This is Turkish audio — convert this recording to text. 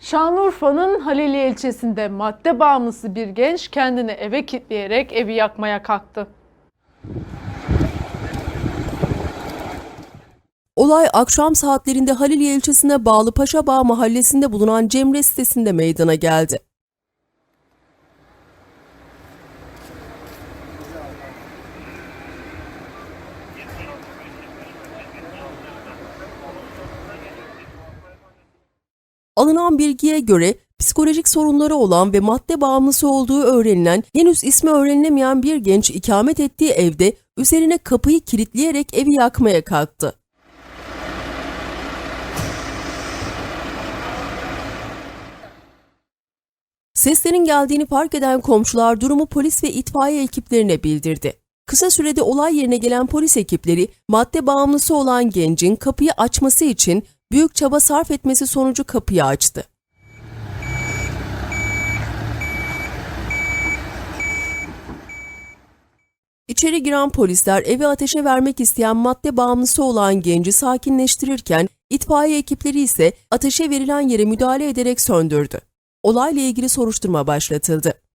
Şanlıurfa'nın Haliliye ilçesinde madde bağımlısı bir genç kendini eve kilitleyerek evi yakmaya kalktı. Olay akşam saatlerinde Haliliye ilçesine bağlı Paşabağ mahallesinde bulunan Cemre sitesinde meydana geldi. Alınan bilgiye göre psikolojik sorunları olan ve madde bağımlısı olduğu öğrenilen, henüz ismi öğrenilemeyen bir genç ikamet ettiği evde üzerine kapıyı kilitleyerek evi yakmaya kalktı. Seslerin geldiğini fark eden komşular durumu polis ve itfaiye ekiplerine bildirdi. Kısa sürede olay yerine gelen polis ekipleri madde bağımlısı olan gencin kapıyı açması için büyük çaba sarf etmesi sonucu kapıyı açtı. İçeri giren polisler evi ateşe vermek isteyen madde bağımlısı olan genci sakinleştirirken itfaiye ekipleri ise ateşe verilen yere müdahale ederek söndürdü. Olayla ilgili soruşturma başlatıldı.